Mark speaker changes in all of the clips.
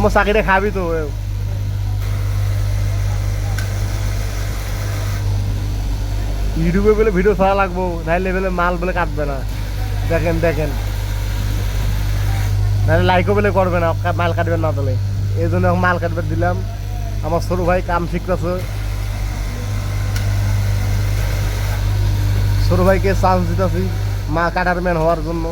Speaker 1: মো চাকরিটা খাবি তো ইউটিউবে বলে ভিডিও ছাড়া লাগবো, নাইলে বলে মাল বলে কাটবে না। দেখেন দেখেন। নাহলে লাইকও বলে করবে না মাল কাটবেন না তাহলে এই জন্য মাল কাটবে দিলাম। আমার ছোট ভাই কাম শিখতেছে ছোট ভাইকে চান্স দিতেছি মা কাটার ম্যান হওয়ার জন্য।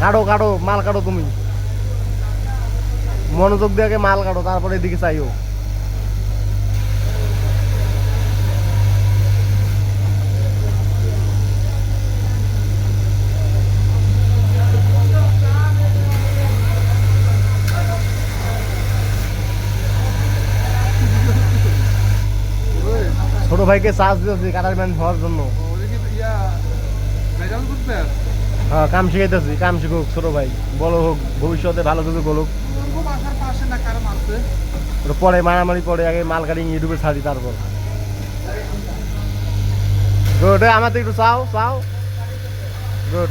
Speaker 1: কাটো কাটো মাল কাটো তুমি। মনোযোগ দিয়ে মাল কাটো তারপরে এদিকে চাইও। ছোট ভাইকে চার্জ দিয়েছি কাটার ম্যান হওয়ার জন্য। হ্যাঁ কাম শিখাইতেছি, কাম শিখুক ছোট ভাই বলো হোক, ভবিষ্যতে ভালো কিছু বলুক পরে, মারামারি পরে, আগে মাল কাটিং ইউটিউবে ছাড়ি তারপর। তো একটু চাও চাও? গুড